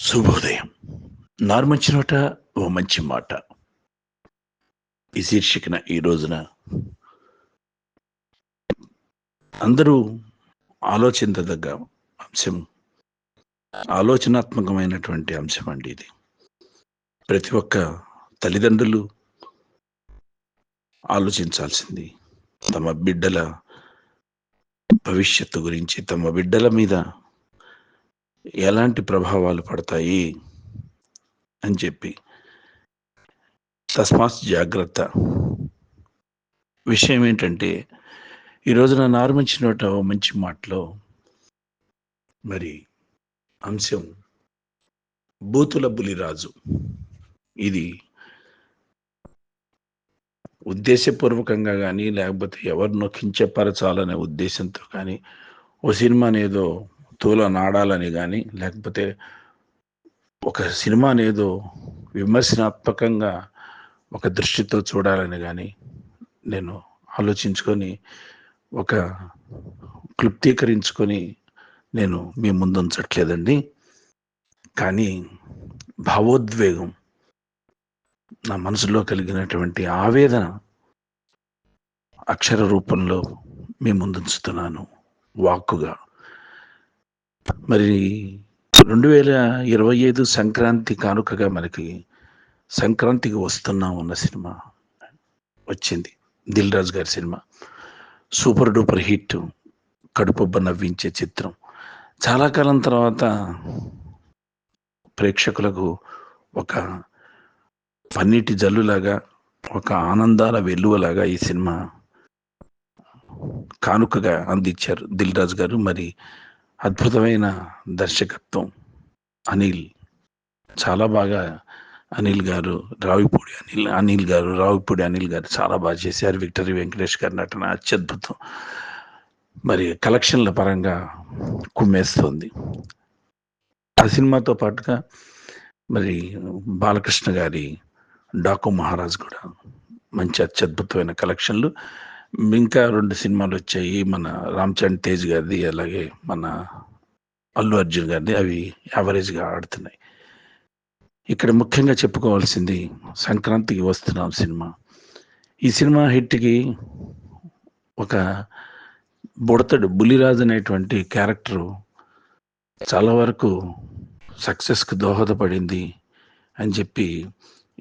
శుభోదయం. నార్మంచి నోట ఓ మంచి మాట. ఈ శీర్షికన ఈ రోజున అందరూ ఆలోచించదగ్గ అంశం ఆలోచనాత్మకమైనటువంటి అంశం అండి ఇది. ప్రతి ఒక్క తల్లిదండ్రులు ఆలోచించాల్సింది తమ బిడ్డల భవిష్యత్తు గురించి తమ బిడ్డల మీద ఎలాంటి ప్రభావాలు పడతాయి అని చెప్పి తస్మాత్ జాగ్రత్త. విషయం ఏంటంటే ఈరోజు నన్ను ఆరంభించిన మంచి మాటలో మరి అంశం బూతుల బులిరాజు. ఇది ఉద్దేశపూర్వకంగా కానీ లేకపోతే ఎవరినో కించపరచాలనే ఉద్దేశంతో కానీ ఓ సినిమాని ఏదో నాడాలని కానీ లేకపోతే ఒక సినిమాని ఏదో విమర్శనాత్మకంగా ఒక దృష్టితో చూడాలని కానీ నేను ఆలోచించుకొని ఒక క్లుప్తీకరించుకొని నేను మీ ముందు ఉంచట్లేదండి కానీ భావోద్వేగం నా మనసులో కలిగినటువంటి ఆవేదన అక్షర రూపంలో మీ ముందుంచుతున్నాను వాక్కుగా. మరి రెండు వేల ఇరవై ఐదు సంక్రాంతి కానుకగా మనకి సంక్రాంతికి వస్తున్నాం ఉన్న సినిమా వచ్చింది. దిల్ రాజు గారి సినిమా. సూపర్ డూపర్ హిట్ కడుపొబ్బ నవ్వించే చిత్రం. చాలా కాలం తర్వాత ప్రేక్షకులకు ఒక పన్నీటి జల్లులాగా ఒక ఆనందాల వెల్లువలాగా ఈ సినిమా కానుకగా అందించారు దిల్ రాజు గారు. మరి అద్భుతమైన దర్శకత్వం. అనిల్. చాలా బాగా అనిల్ గారు రావిపూడి అనిల్ అనిల్ గారు రావిపూడి అనిల్ గారు చాలా బాగా చేశారు. విక్టరీ వెంకటేష్ గారి నటన అత్యద్భుతం. మరి కలెక్షన్ల పరంగా కుమ్మేస్తుంది. ఆ సినిమాతో పాటుగా మరి బాలకృష్ణ గారి డాకు మహారాజ్ కూడా మంచి అత్యద్భుతమైన కలెక్షన్లు. ఇంకా రెండు సినిమాలు వచ్చాయి. మన రామ్ చరణ్ తేజ్ గారిది అలాగే మన అల్లు అర్జున్ గారిది అవి యావరేజ్గా ఆడుతున్నాయి. ఇక్కడ ముఖ్యంగా చెప్పుకోవాల్సింది సంక్రాంతికి వస్తున్నాం సినిమా. ఈ సినిమా హిట్కి ఒక బుడతడు బులిరాజు అనేటువంటి క్యారెక్టరు చాలా వరకు సక్సెస్కి దోహదపడింది అని చెప్పి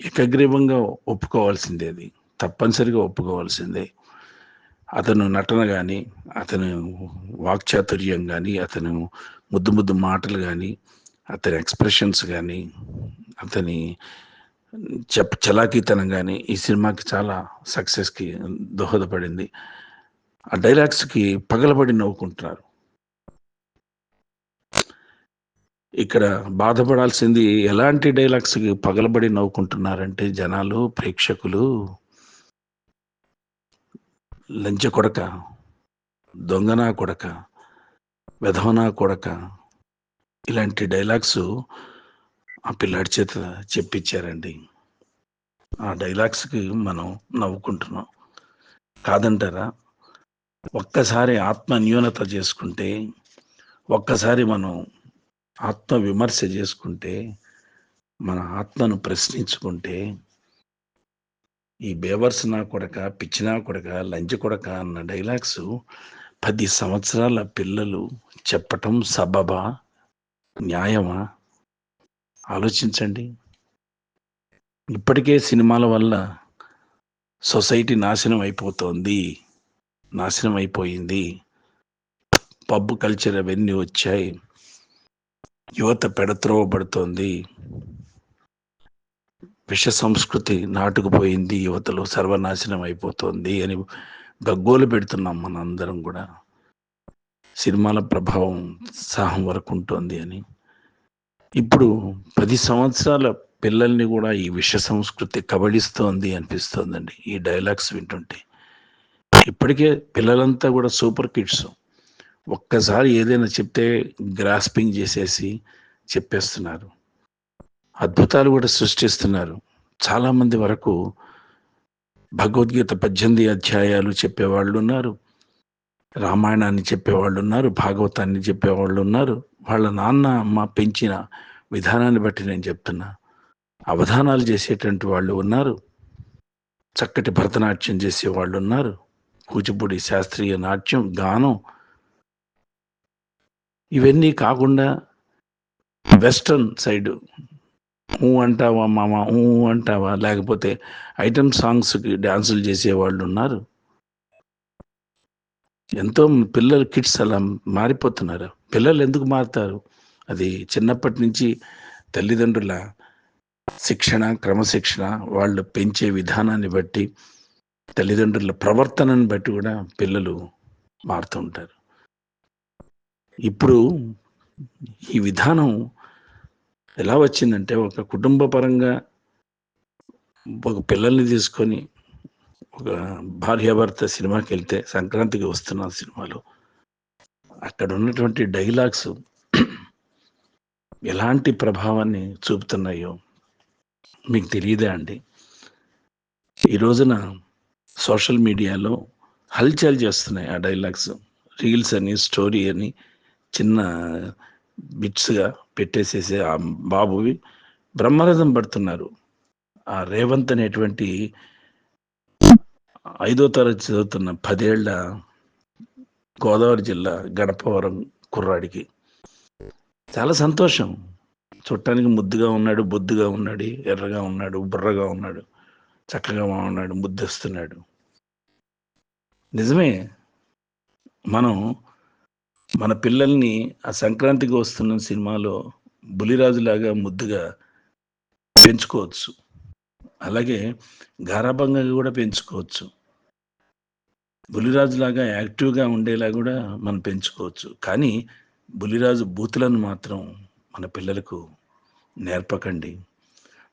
ఏకగ్రీవంగా ఒప్పుకోవాల్సిందే అది. తప్పనిసరిగా ఒప్పుకోవాల్సిందే. అతను నటన కానీ అతను వాక్చాతుర్యం కానీ అతను ముద్దు ముద్దు మాటలు కానీ అతని ఎక్స్ప్రెషన్స్ కానీ అతని చెప్ చలాకీతనం కానీ ఈ సినిమాకి చాలా సక్సెస్కి దోహదపడింది. ఆ డైలాగ్స్కి పగలబడి నవ్వుకుంటున్నారు. ఇక్కడ బాధపడాల్సింది ఎలాంటి డైలాగ్స్కి పగలబడి నవ్వుకుంటున్నారంటే జనాలు ప్రేక్షకులు లంచ కొడక దొంగనా కొడక వెధవనా కొడక ఇలాంటి డైలాగ్స్ ఆ పిల్లాడి చేత చెప్పించారండి. ఆ డైలాగ్స్కి మనం నవ్వుకుంటున్నాం. కాదంటారా? ఒక్కసారి ఆత్మ న్యూనత చేసుకుంటే ఒక్కసారి మనం ఆత్మ విమర్శ చేసుకుంటే మన ఆత్మను ప్రశ్నించుకుంటే ఈ బేవర్స్ నా కొడక పిచ్చినా కొడక లంచ్ కొడక అన్న డైలాగ్స్ పది సంవత్సరాల పిల్లలు చెప్పటం సబబా? న్యాయమా? ఆలోచించండి. ఇప్పటికే సినిమాల వల్ల సొసైటీ నాశనం అయిపోతోంది. నాశనం అయిపోయింది. పబ్ కల్చర్ అవన్నీ వచ్చాయి. యువత పెడత్రోవబడుతోంది విష సంస్కృతి నాటుకుపోయింది యువతలో సర్వనాశనం అయిపోతుంది అని గగ్గోలు పెడుతున్నాం మన అందరం కూడా. సినిమాల ప్రభావం సాహం వరకు ఉంటుంది అని. ఇప్పుడు పది సంవత్సరాల పిల్లల్ని కూడా ఈ విష సంస్కృతి కబడిస్తోంది అనిపిస్తోందండి. ఈ డైలాగ్స్ వింటుంటే ఇప్పటికే పిల్లలంతా కూడా సూపర్ కిడ్స్. ఒక్కసారి ఏదైనా చెప్తే గ్రాస్పింగ్ చేసేసి చెప్పేస్తున్నారు. అద్భుతాలు కూడా సృష్టిస్తున్నారు. చాలామంది వరకు భగవద్గీత పద్దెనిమిది అధ్యాయాలు చెప్పేవాళ్ళు ఉన్నారు. రామాయణాన్ని చెప్పేవాళ్ళు ఉన్నారు. భాగవతాన్ని చెప్పేవాళ్ళు ఉన్నారు. వాళ్ళ నాన్న అమ్మ పెంచిన విధానాన్ని బట్టి నేను చెప్తున్నా. అవధానాలు చేసేటువంటి వాళ్ళు ఉన్నారు. చక్కటి భరతనాట్యం చేసే వాళ్ళు ఉన్నారు. కూచిపూడి శాస్త్రీయ నాట్యం గానం ఇవన్నీ కాకుండా వెస్ట్రన్ సైడ్ ఊ అంటావా మామ ఊ అంటావా? లేకపోతే ఐటమ్ సాంగ్స్కి డ్యాన్సులు చేసే వాళ్ళు ఉన్నారు? ఎంతో పిల్లలు కిడ్స్ అలా మారిపోతున్నారు. పిల్లలు ఎందుకు మారుతారు? అది చిన్నప్పటి నుంచి తల్లిదండ్రుల శిక్షణ క్రమశిక్షణ వాళ్ళు పెంచే విధానాన్ని బట్టి తల్లిదండ్రుల ప్రవర్తనను బట్టి కూడా పిల్లలు మారుతూ ఉంటారు. ఇప్పుడు ఈ విధానం ఎలా వచ్చిందంటే ఒక కుటుంబ పరంగా ఒక పిల్లల్ని తీసుకొని ఒక భార్యాభర్త సినిమాకి వెళ్తే సంక్రాంతికి వస్తున్న సినిమాలో. అక్కడ ఉన్నటువంటి డైలాగ్స్ ఎలాంటి ప్రభావాన్ని చూపుతున్నాయో మీకు తెలియదా అండి? ఈ రోజున సోషల్ మీడియాలో హల్చల్ చేస్తున్నాయి ఆ డైలాగ్స్. రీల్స్ అని స్టోరీ అని చిన్న బిట్స్గా పెట్టేసేసే ఆ బాబువి బ్రహ్మరథం పడుతున్నారు. ఆ రేవంత్ అనేటువంటి ఐదో తరగతి చదువుతున్న పదేళ్ళ గోదావరి జిల్లా గడపవరం కుర్రాడికి. చాలా సంతోషం. చుట్టానికి ముద్దుగా ఉన్నాడు బొద్దుగా ఉన్నాడు ఎర్రగా ఉన్నాడు బుర్రగా ఉన్నాడు చక్కగా ఉన్నాడు ముద్దొస్తున్నాడు. నిజమే మనం మన పిల్లల్ని ఆ సంక్రాంతికి వస్తున్న సినిమాలో బులిరాజులాగా ముద్దుగా పెంచుకోవచ్చు. అలాగే గారాభంగా కూడా పెంచుకోవచ్చు. బులిరాజులాగా యాక్టివ్గా ఉండేలా కూడా మనం పెంచుకోవచ్చు. కానీ బులిరాజు బూతులను మాత్రం మన పిల్లలకు నేర్పకండి.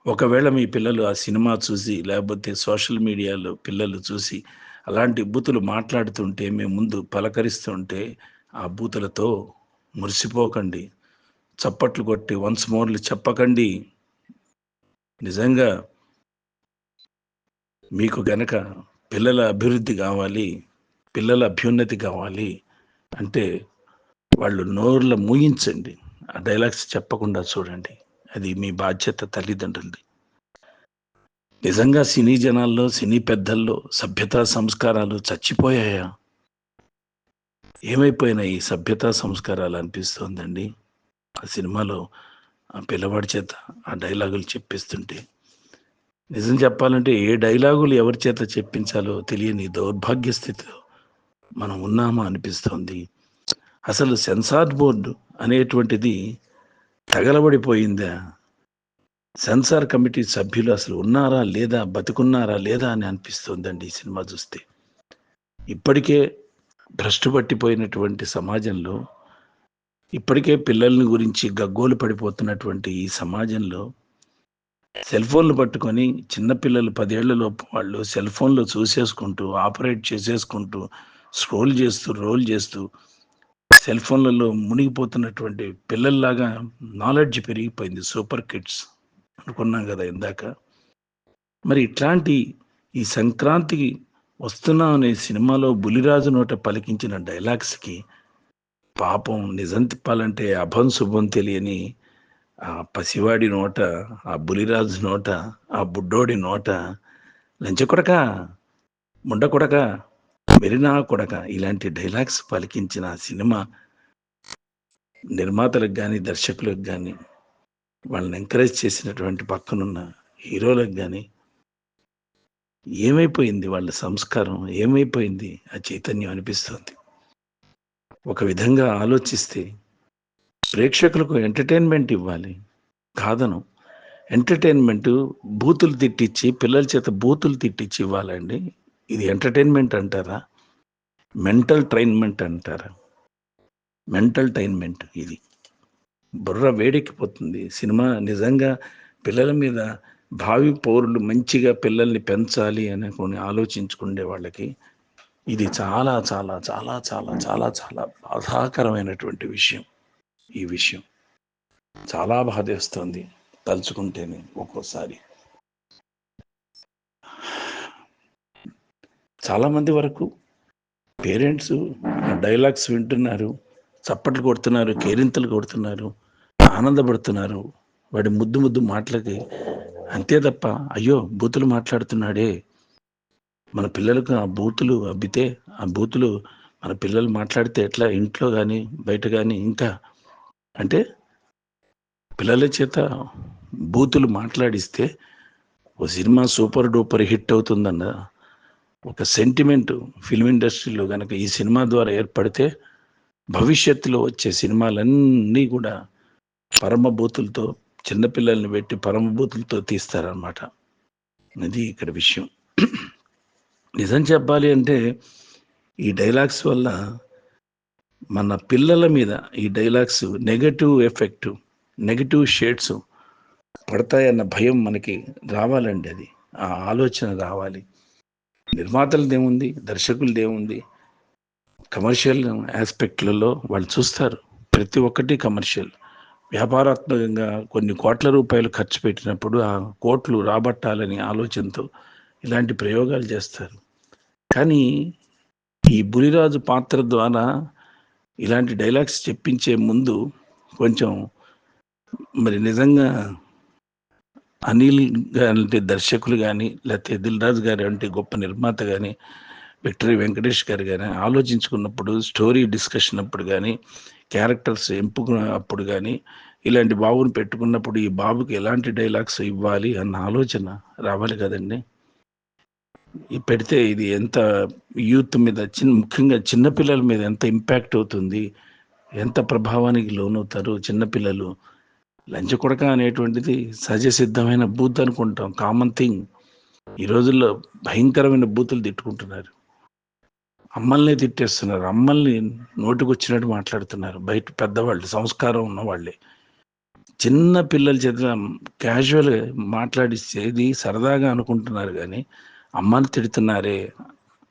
ఒకవేళ మీ పిల్లలు ఆ సినిమా చూసి లేకపోతే సోషల్ మీడియాలో పిల్లలు చూసి అలాంటి బూతులు మాట్లాడుతుంటే మేము ముందు పలకరిస్తుంటే ఆ బూతులతో మురిసిపోకండి. చప్పట్లు కొట్టి వన్స్ మోర్లు చెప్పకండి. నిజంగా మీకు గనక పిల్లల అభివృద్ధి కావాలి పిల్లల అభ్యున్నతి కావాలి అంటే వాళ్ళు నోర్ల మూయించండి. ఆ డైలాగ్స్ చెప్పకుండా చూడండి. అది మీ బాధ్యత తల్లిదండ్రులది. నిజంగా సినీ జనాల్లో సినీ పెద్దల్లో సభ్యతా సంస్కారాలు చచ్చిపోయాయా? ఏమైపోయిన ఈ సభ్యతా సంస్కారాలు అనిపిస్తోందండి. ఆ సినిమాలో ఆ పిల్లవాడి చేత ఆ డైలాగులు చెప్పిస్తుంటే నిజం చెప్పాలంటే ఏ డైలాగులు ఎవరి చేత చెప్పించాలో తెలియని దౌర్భాగ్య స్థితిలో మనం ఉన్నామా అనిపిస్తోంది. అసలు సెన్సార్ బోర్డు అనేటువంటిది తగలబడిపోయిందా? సెన్సార్ కమిటీ సభ్యులు అసలు ఉన్నారా లేదా బతుకున్నారా లేదా అని అనిపిస్తోందండి ఈ సినిమా చూస్తే. ఇప్పటికే భ్రష్టు పట్టిపోయినటువంటి సమాజంలో ఇప్పటికే పిల్లల్ని గురించి గగ్గోలు పడిపోతున్నటువంటి ఈ సమాజంలో సెల్ ఫోన్లు పట్టుకొని చిన్నపిల్లలు పదేళ్ళలోపు వాళ్ళు సెల్ ఫోన్లో చూసేసుకుంటూ ఆపరేట్ చేసేసుకుంటూ స్క్రోల్ చేస్తూ రోల్ చేస్తూ సెల్ ఫోన్లలో మునిగిపోతున్నటువంటి పిల్లల్లాగా నాలెడ్జ్ పెరిగిపోయింది. సూపర్ కిడ్స్ అనుకున్నాం కదా ఇందాక. మరి ఇట్లాంటి ఈ సంక్రాంతికి వస్తున్నాం అనే సినిమాలో బులిరాజు నోట పలికించిన డైలాగ్స్కి పాపం నిజం తిప్పాలంటే అభం శుభం తెలియని ఆ పసివాడి నోట ఆ బులిరాజు నోట ఆ బుడ్డోడి నోట లంచ కొడక ముండ కొడక మెరినా కొడక ఇలాంటి డైలాగ్స్ పలికించిన సినిమా నిర్మాతలకు కానీ దర్శకులకు కానీ వాళ్ళని ఎంకరేజ్ చేసినటువంటి పక్కనున్న హీరోలకు కానీ ఏమైపోయింది వాళ్ళ సంస్కారం? ఏమైపోయింది? ఆ చైతన్యం అనిపిస్తుంది. ఒక విధంగా ఆలోచిస్తే ప్రేక్షకులకు ఎంటర్టైన్మెంట్ ఇవ్వాలి. కాదను. ఎంటర్టైన్మెంట్ బూతులు తిట్టించి పిల్లల చేత బూతులు తిట్టించి ఇవ్వాలండి. ఇది ఎంటర్టైన్మెంట్ అంటారా? మెంటల్ ట్రైన్మెంట్ అంటారా? మెంటల్ టైన్మెంట్ ఇది. బుర్ర వేడెక్కిపోతుంది. సినిమా నిజంగా పిల్లల మీద భావి పౌరులు మంచిగా పిల్లల్ని పెంచాలి అని కొన్ని ఆలోచించుకునే వాళ్ళకి ఇది చాలా చాలా చాలా చాలా చాలా చాలా బాధాకరమైనటువంటి విషయం. ఈ విషయం చాలా బాధేస్తుంది తలుచుకుంటేనే ఒక్కోసారి. చాలామంది వరకు పేరెంట్స్ డైలాగ్స్ వింటున్నారు చప్పట్లు కొడుతున్నారు కేరింతలు కొడుతున్నారు ఆనందపడుతున్నారు వాడి ముద్దు ముద్దు మాటలకి అంతే తప్ప అయ్యో బూతులు మాట్లాడుతున్నాడే. మన పిల్లలకు ఆ బూతులు అబ్బితే ఆ బూతులు మన పిల్లలు మాట్లాడితే ఎట్లా? ఇంట్లో కానీ బయట కానీ ఇంకా? అంటే పిల్లల చేత బూతులు మాట్లాడిస్తే ఓ సినిమా సూపర్ డూపర్ హిట్ అవుతుందన్న ఒక సెంటిమెంట్ ఫిల్మ్ ఇండస్ట్రీలో కనుక ఈ సినిమా ద్వారా ఏర్పడితే భవిష్యత్తులో వచ్చే సినిమాలన్నీ కూడా పరమభూతులతో చిన్నపిల్లల్ని పెట్టి పరమభూతులతో తీస్తారనమాట అది ఇక్కడ విషయం. నిజం చెప్పాలి అంటే ఈ డైలాగ్స్ వల్ల మన పిల్లల మీద ఈ dialogues negative effect negative shades పడతాయన్న భయం మనకి రావాలండి అది. ఆ ఆలోచన రావాలి. నిర్మాతలది దర్శకులదేముంది కమర్షియల్ ఆస్పెక్ట్లలో వాళ్ళు చూస్తారు. ప్రతి ఒక్కటి కమర్షియల్. వ్యాపారాత్మకంగా కొన్ని కోట్ల రూపాయలు ఖర్చు పెట్టినప్పుడు ఆ కోట్లు రాబట్టాలని ఆలోచనతో ఇలాంటి ప్రయోగాలు చేస్తారు. కానీ ఈ బులిరాజు పాత్ర ద్వారా ఇలాంటి డైలాగ్స్ చెప్పించే ముందు కొంచెం మరి నిజంగా అనిల్ అంటే దర్శకులు కానీ లేకపోతే దిల్ రాజు గారు అంటే గొప్ప నిర్మాత కానీ విక్టరీ వెంకటేష్ గారు కానీ ఆలోచించుకున్నప్పుడు స్టోరీ డిస్కషన్ అప్పుడు కానీ క్యారెక్టర్స్ ఎంపుకున్న అప్పుడు కానీ ఇలాంటి బాబుని పెట్టుకున్నప్పుడు ఈ బాబుకి ఎలాంటి డైలాగ్స్ ఇవ్వాలి అన్న ఆలోచన రావాలి కదండి. ఈ పెడితే ఇది ఎంత యూత్ మీద చిన్న ముఖ్యంగా చిన్నపిల్లల మీద ఎంత ఇంపాక్ట్ అవుతుంది ఎంత ప్రభావానికి లోనవుతారు చిన్నపిల్లలు లంచకొడక అనేటువంటిది సహజసిద్ధమైన బూత్ అనుకుంటాం. Common thing. ఈ రోజుల్లో భయంకరమైన బూతులు తిట్టుకుంటున్నారు. అమ్మల్ని తిట్టేస్తున్నారు. అమ్మల్ని నోటికొచ్చినట్టు మాట్లాడుతున్నారు. బయట పెద్దవాళ్ళు సంస్కారం ఉన్నవాళ్ళే. చిన్న పిల్లల చేత మాట్లాడిస్తే ఇది సరదాగా అనుకుంటున్నారు కానీ అమ్మని తిడుతున్నారే.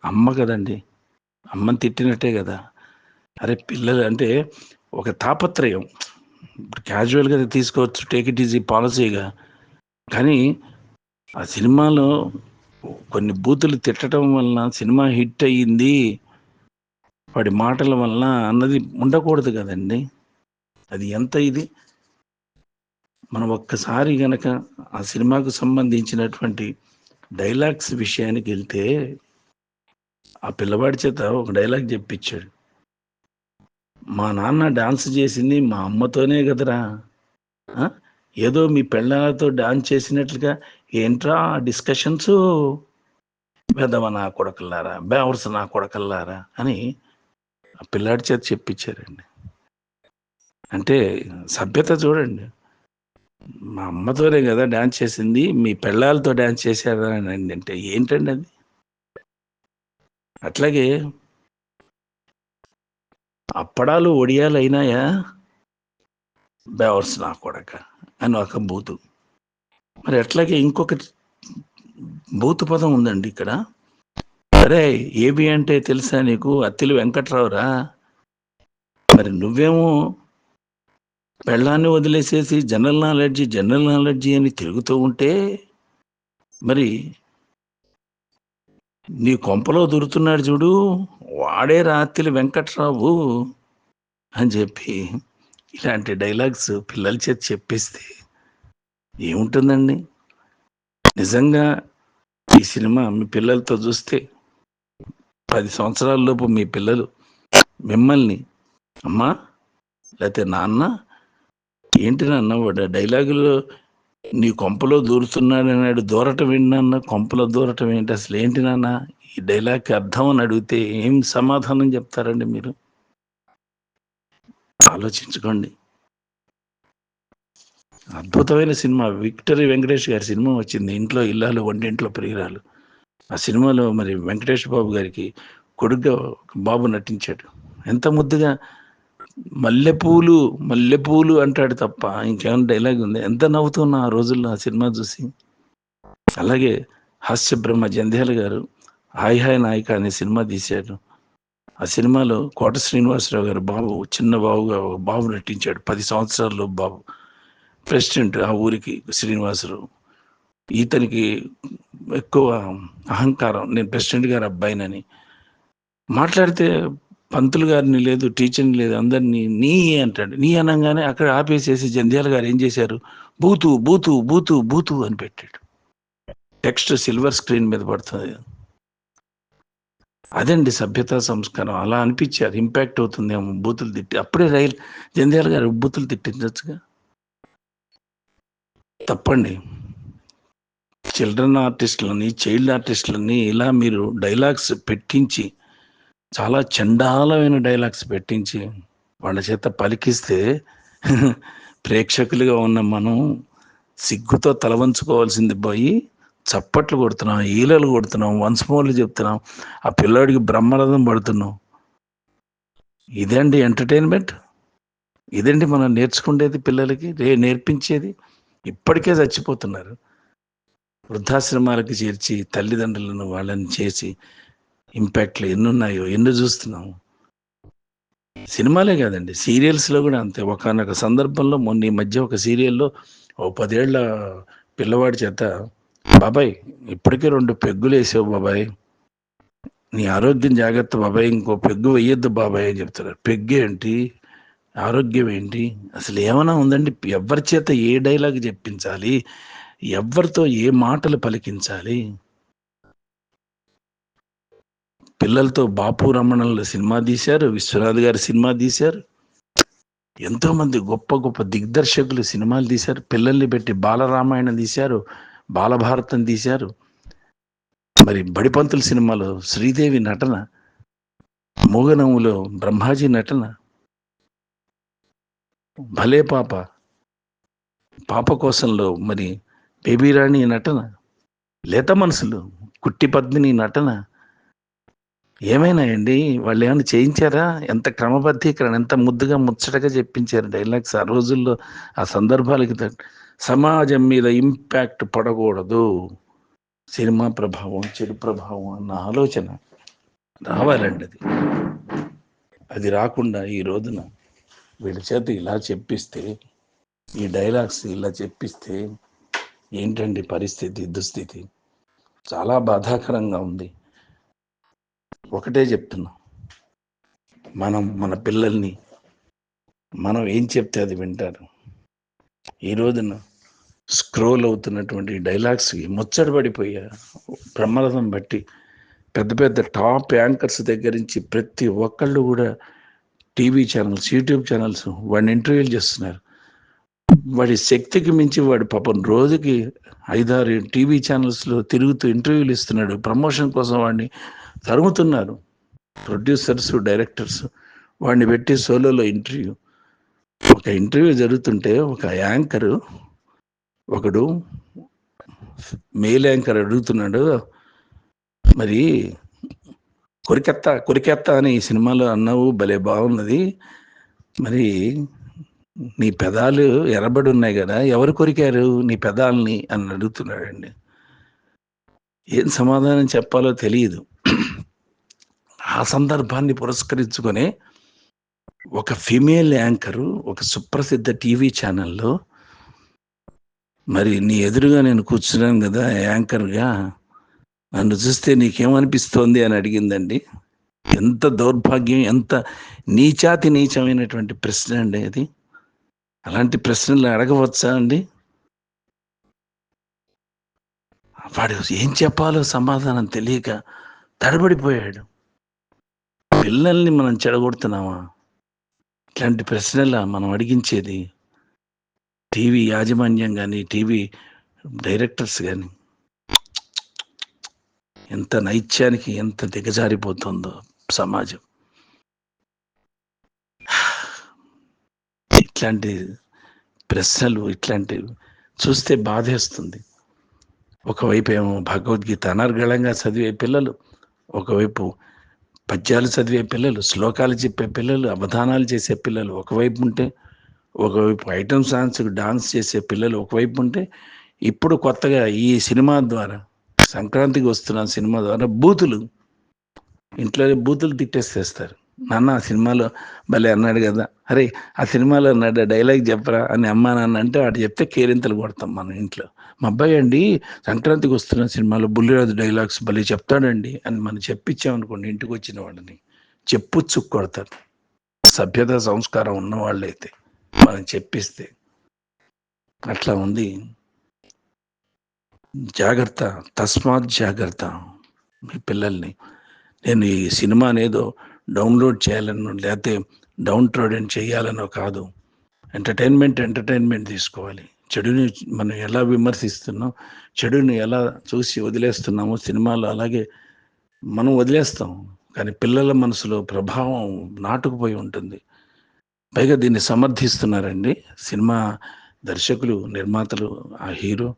అమ్మ కదండి. అమ్మని తిట్టినట్టే కదా. అరే పిల్లలు అంటే ఒక తాపత్రయం. ఇప్పుడు క్యాజువల్గా తీసుకోవచ్చు టేక్ ఇట్ ఈజీ పాలసీగా కానీ ఆ సినిమాలో కొన్ని బూతులు తిట్టడం వలన సినిమా హిట్ అయ్యింది. వాడి మాటల వలన అన్నది ఉండకూడదు కదండి. అది ఎంత ఇది? మనం ఒక్కసారి గనక ఆ సినిమాకు సంబంధించినటువంటి డైలాగ్స్ విషయానికి వెళ్తే ఆ పిల్లవాడి చేత ఒక డైలాగ్ చెప్పించాడు. మా నాన్న డాన్స్ చేసింది మా అమ్మతోనే కదరా. ఏదో మీ పెళ్ళాలతో డాన్స్ చేసినట్లుగా ఏంట్రా డిస్కషన్స్? పెద్దవ నా కొడకల్లారా బేవర్స్ నా కొడకల్లారా అని ఆ పిల్లాడి చేత చెప్పించారండి. అంటే సభ్యత చూడండి. మా అమ్మతోనే కదా డాన్స్ చేసింది మీ పిల్లలతో డాన్స్ చేశారా అని అంటే ఏంటండి అది? అట్లాగే అప్పడాలు ఒడియాలు అయినాయా బేవర్స్ నా కొడక అని ఒక బూతు. మరి అట్లాగే ఇంకొక భూత పదం ఉందండి ఇక్కడ. సరే ఏబి అంటే తెలుసా నీకు? అత్తిలి వెంకట్రావురా. మరి నువ్వేమో పెళ్ళాన్ని వదిలేసేసి జనరల్ నాలెడ్జి జనరల్ నాలెడ్జీ అని తిరుగుతూ ఉంటే మరి నీ కొంపలో దొరుకుతున్నాడు చూడు. వాడే రాత్రి వెంకట్రావు అని చెప్పి ఇలాంటి డైలాగ్స్ పిల్లల చేతి చెప్పిస్తే ఏముంటుందండి? నిజంగా ఈ సినిమా మీ పిల్లలతో చూస్తే పది సంవత్సరాలలోపు మీ పిల్లలు మిమ్మల్ని అమ్మా లేకపోతే నాన్న ఏంటి నాన్న వాడు డైలాగులో నీ కొంపలో దూరుతున్నాడు అన్నాడు దూరటం ఏంటి నాన్న? కొంపలో దూరటం ఏంటి? అసలు ఏంటి నాన్న? ఈ డైలాగ్కి అర్థం అని అడిగితే ఏం సమాధానం చెప్తారండి మీరు? ఆలోచించుకోండి. అద్భుతమైన సినిమా. విక్టరీ వెంకటేష్ గారి సినిమా వచ్చింది. ఇంట్లో ఇల్లాలు వంటింట్లో పెరిగిరాలు. ఆ సినిమాలో మరి వెంకటేష్ బాబు గారికి కొడుగ్గా బాబు నటించాడు. ఎంత ముద్దుగా. మల్లెపూలు మల్లెపూలు అంటాడు తప్ప ఇంకేమైనా డైలాగ్ ఉంది? ఎంత నవ్వుతున్నా ఆ రోజుల్లో ఆ సినిమా చూసి. అలాగే హాస్య బ్రహ్మ జంధ్యాల గారు హాయ్ హాయ్ నాయక అనే సినిమా తీశాడు. ఆ సినిమాలో కోట శ్రీనివాసరావు గారు బాబు చిన్న బాబుగా ఒక బాబు నటించాడు. పది సంవత్సరాల్లో బాబు. ప్రెసిడెంట్ ఆ ఊరికి శ్రీనివాసరావు ఈతనికి ఎక్కువ అహంకారం. నేను ప్రెసిడెంట్ గారి అబ్బాయినని. మాట్లాడితే పంతులు గారిని లేదు టీచర్ని లేదు అందరినీ నీ అంటాడు. నీ అనగానే అక్కడ ఆపేసేసి జంధ్యాల గారు ఏం చేశారు? బూతు బూతు బూతు బూతు అని పెట్టాడు. టెక్స్ట్ సిల్వర్ స్క్రీన్ మీద పడుతుంది. అదండి సభ్యతా సంస్కారం. అలా అనిపించారు. ఇంపాక్ట్ అవుతుందేమో బూతులు తిట్టి. అప్పుడే రైలు జంధ్యాల గారు బూతులు తిట్టించచ్చుగా. తప్పండి. చిల్డ్రన్ ఆర్టిస్టులని చైల్డ్ ఆర్టిస్టులని ఇలా మీరు డైలాగ్స్ పెట్టించి చాలా చండాలమైన డైలాగ్స్ పెట్టించి వాళ్ళ చేత పలికిస్తే ప్రేక్షకులుగా ఉన్న మనం సిగ్గుతో తలవంచుకోవాల్సింది పోయి చప్పట్లు కొడుతున్నాం ఈలలు కొడుతున్నాం వన్స్ చెప్తున్నాం ఆ పిల్లాడికి బ్రహ్మరథం పడుతున్నాం. ఇదండి ఎంటర్టైన్మెంట్? ఇదండి మనం నేర్చుకునేది పిల్లలకి రే నేర్పించేది? ఇప్పటికే చచ్చిపోతున్నారు. వృద్ధాశ్రమాలకు చేర్చి తల్లిదండ్రులను వాళ్ళని చేసి ఇంపాక్ట్లు ఎన్ని ఉన్నాయో ఎన్ని చూస్తున్నాము? సినిమాలే కాదండి సీరియల్స్లో కూడా అంతే. ఒకనొక సందర్భంలో మొన్న ఈ మధ్య ఒక సీరియల్లో ఓ పదేళ్ళ పిల్లవాడి చేత బాబాయ్ ఇప్పటికే రెండు పెగ్గులు వేసావు బాబాయ్. నీ ఆరోగ్యం జాగ్రత్త బాబాయ్ ఇంకో పెగ్గు వేయొద్దు బాబాయ్ అని చెప్తున్నారు. పెగ్గు ఏంటి? ఆరోగ్యం ఏంటి? అసలు ఏమైనా ఉందండి? ఎవరి చేత ఏ డైలాగ్ చెప్పించాలి? ఎవరితో ఏ మాటలు పలికించాలి? పిల్లలతో బాపు రమణంలో సినిమా తీశారు విశ్వనాథ్ గారి సినిమా తీశారు. ఎంతోమంది గొప్ప గొప్ప దిగ్దర్శకులు సినిమాలు తీశారు. పిల్లల్ని పెట్టి బాలరామాయణం తీశారు బాలభారతం తీశారు. మరి బడిపంతుల సినిమాలో శ్రీదేవి నటన మూగనములో బ్రహ్మాజీ నటన భలే పాప. పాప కోసంలో మరి బేబీ రాణి నటన లేత మనసులు కుట్టి పద్మిని నటన. ఏమైనా అండి? వాళ్ళు ఏమైనా చేయించారా? ఎంత క్రమబద్ధీకరణ ఎంత ముద్దుగా ముచ్చటగా చెప్పించారు డైలాగ్స్ ఆ రోజుల్లో ఆ సందర్భాలకి సమాజం మీద ఇంపాక్ట్ పడకూడదు. సినిమా ప్రభావం చెడు ప్రభావం అన్న ఆలోచన రావాలండి అది. అది రాకుండా ఈ రోజున వీళ్ళ చేత ఇలా చెప్పిస్తే ఈ డైలాగ్స్ ఇలా చెప్పిస్తే ఏంటండి పరిస్థితి దుస్థితి? చాలా బాధాకరంగా ఉంది. ఒకటే చెప్తున్నా. మనం మన పిల్లల్ని మనం ఏం చెప్తే అది వింటారు. ఈ రోజున స్క్రోల్ అవుతున్నటువంటి డైలాగ్స్కి ముచ్చట పడిపోయా ప్రమాదం బట్టి పెద్ద పెద్ద టాప్ యాంకర్స్ దగ్గర నుంచి ప్రతి ఒక్కళ్ళు కూడా టీవీ ఛానల్స్ యూట్యూబ్ ఛానల్స్ వాడిని ఇంటర్వ్యూలు చేస్తున్నారు. వాడి శక్తికి మించి వాడు పాపం రోజుకి ఐదారు టీవీ ఛానల్స్లో తిరుగుతూ ఇంటర్వ్యూలు ఇస్తున్నాడు. ప్రమోషన్ కోసం వాడిని తరుముతున్నారు. ప్రొడ్యూసర్స్ డైరెక్టర్స్ వాడిని పెట్టి సోలోలో ఇంటర్వ్యూ. ఒక ఇంటర్వ్యూ జరుగుతుంటే ఒక యాంకరు ఒకడు మేల్ యాంకర్ అడుగుతున్నాడు. మరి కొరికెత్త కొరికెత్త అని ఈ సినిమాలో అన్నావు భలే బాగున్నది. మరి నీ పెదాలు ఎర్రబడి ఉన్నాయి కదా ఎవరు కొరికారు నీ పెదాలని అని అడుగుతున్నాడండి. ఏం సమాధానం చెప్పాలో తెలియదు. ఆ సందర్భాన్ని పురస్కరించుకొని ఒక ఫిమేల్ యాంకరు ఒక సుప్రసిద్ధ టీవీ ఛానల్లో మరి నీ ఎదురుగా నేను కూర్చున్నాను కదా యాంకర్గా నన్ను చూస్తే నీకేమనిపిస్తోంది అని అడిగిందండి. ఎంత దౌర్భాగ్యం ఎంత నీచాతి నీచమైనటువంటి ప్రశ్న అండి అది. అలాంటి ప్రశ్నలు అడగవచ్చా అండి? వాడు ఏం చెప్పాలో సమాధానం తెలియక తడబడిపోయాడు. పిల్లల్ని మనం చెడగొడుతున్నామా? ఇట్లాంటి ప్రశ్నల మనం అడిగించేది టీవీ యాజమాన్యం కానీ టీవీ డైరెక్టర్స్ కానీ ఎంత నైత్యానికి ఎంత దిగజారిపోతుందో సమాజం. ఇట్లాంటి ప్రశ్నలు ఇట్లాంటి చూస్తే బాధేస్తుంది. ఒకవైపు ఏమో భగవద్గీత అనర్గళంగా చదివే పిల్లలు ఒకవైపు పద్యాలు చదివే పిల్లలు శ్లోకాలు చెప్పే పిల్లలు అవధానాలు చేసే పిల్లలు ఒకవైపు ఉంటే ఒకవైపు ఐటమ్ సాంగ్స్ డాన్స్ చేసే పిల్లలు ఒకవైపు ఉంటే ఇప్పుడు కొత్తగా ఈ సినిమా ద్వారా సంక్రాంతికి వస్తున్న సినిమా ద్వారా బూతులు. ఇంట్లోనే బూతులు తిట్టేసేస్తారు. నాన్న ఆ సినిమాలో భలే అన్నాడు కదా. అరే ఆ సినిమాలో అన్నాడు డైలాగ్ చెప్పరా అని అమ్మా నాన్న అంటే వాడు చెప్తే కేరింతలు కొడతాం మన ఇంట్లో. మా అబ్బాయి అండి సంక్రాంతికి వస్తున్న సినిమాలో బుల్లిరాజు డైలాగ్స్ భలే చెప్తాడండి అని మనం చెప్పించామనుకోండి ఇంటికి వచ్చిన వాడిని. చెప్పుచ్చుకు కొడతారు సభ్యత సంస్కారం ఉన్నవాళ్ళైతే మనం చెప్పిస్తే అట్లా ఉంది. జాగ్రత్త తస్మాత్ జాగ్రత్త. మీ పిల్లల్ని. నేను ఈ సినిమా అనేదో డౌన్లోడ్ చేయాలనో లేకపోతే డౌన్ ట్రోడెన్ చేయాలనో కాదు. ఎంటర్టైన్మెంట్ ఎంటర్టైన్మెంట్ తీసుకోవాలి. చెడుని మనం ఎలా విమర్శిస్తున్నాం చెడుని ఎలా చూసి వదిలేస్తున్నామో సినిమాలో అలాగే మనం వదిలేస్తాం. కానీ పిల్లల మనసులో ప్రభావం నాటుకుపోయి ఉంటుంది. పైగా దీన్ని సమర్థిస్తున్నారండి సినిమా దర్శకులు నిర్మాతలు ఆ హీరో.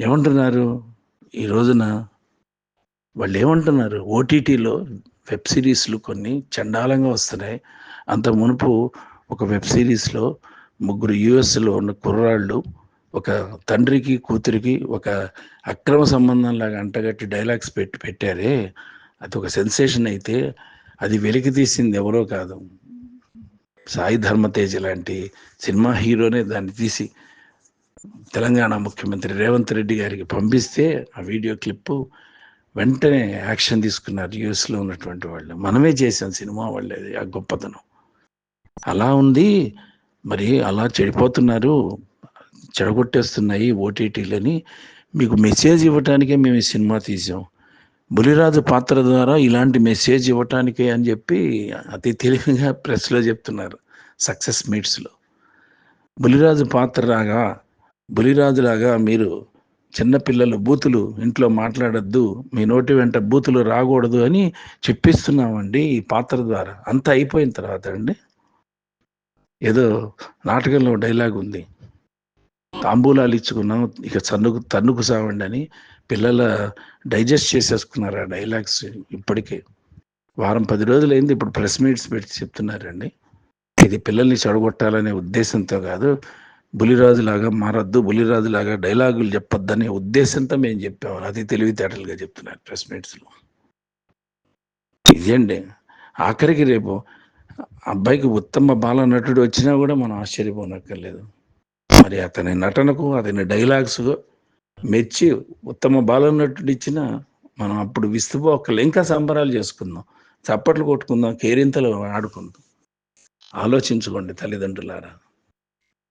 ఏమంటున్నారు? ఈ రోజున వాళ్ళు ఏమంటున్నారు ఓటీటీలో వెబ్ సిరీస్లు కొన్ని చండాలంగా వస్తున్నాయి. అంత మునుపు ఒక వెబ్ సిరీస్లో ముగ్గురు యుఎస్లో ఉన్న కుర్రాళ్ళు ఒక తండ్రికి కూతురికి ఒక అక్రమ సంబంధం లాగా అంటగట్టి డైలాగ్స్ పెట్టి పెట్టారే. అది ఒక సెన్సేషన్ అయితే అది వెలికి తీసింది ఎవరో కాదు. సాయి ధర్మతేజ్ లాంటి సినిమా హీరోనే దాన్ని తీసి తెలంగాణ ముఖ్యమంత్రి రేవంత్ రెడ్డి గారికి పంపిస్తే ఆ వీడియో క్లిప్పు వెంటనే యాక్షన్ తీసుకున్నారు. యుఎస్లో ఉన్నటువంటి వాళ్ళు. మనమే చేసాం సినిమా వాళ్ళేది ఆ గొప్పతనం. అలా ఉంది. మరి అలా చెడిపోతున్నారు. చెడగొట్టేస్తున్నాయి ఓటీటీలని. మీకు మెసేజ్ ఇవ్వటానికే మేము ఈ సినిమా తీసాం. బులిరాజు పాత్ర ద్వారా ఇలాంటి మెసేజ్ ఇవ్వటానికే అని చెప్పి అతి తెలివిగా ప్రెస్లో చెప్తున్నారు సక్సెస్ మీట్స్లో. బులిరాజు పాత్రలాగా బులిరాజులాగా మీరు చిన్నపిల్లలు బూతులు ఇంట్లో మాట్లాడద్దు మీ నోటి వెంట బూతులు రాకూడదు అని చెప్పిస్తున్నామండి ఈ పాత్ర ద్వారా. అంత అయిపోయిన తర్వాత అండి. ఏదో నాటకంలో డైలాగ్ ఉంది. తాంబూలాలు ఇచ్చుకున్నాం ఇక తన్నుకు తన్నుకు సావండి అని పిల్లల డైజెస్ట్ చేసేసుకున్నారు ఆ డైలాగ్స్ ఇప్పటికే. వారం పది రోజులైంది ఇప్పుడు ప్రెస్ మీట్స్ పెట్టి చెప్తున్నారండి. ఇది పిల్లల్ని చెడగొట్టాలనే ఉద్దేశంతో కాదు బులిరాజులాగా మారద్దు బులిరాజులాగా డైలాగులు చెప్పొద్దనే ఉద్దేశంతో మేము చెప్పాము అది తెలివితేటలుగా చెప్తున్నారు ప్రెస్ మీట్స్లో. ఇదేండి ఆఖరికి రేపు అబ్బాయికి ఉత్తమ బాల నటుడు వచ్చినా కూడా మనం ఆశ్చర్యపోనక్కర్లేదు. మరి అతని నటనకు అతని డైలాగ్స్ మెచ్చి ఉత్తమ బాల నటుడు ఇచ్చిన మనం అప్పుడు విస్తుపోకలు ఇంకా సంబరాలు చేసుకుందాం. చప్పట్లు కొట్టుకుందాం కేరింతలు ఆడుకుందాం. ఆలోచించుకోండి తల్లిదండ్రులారా.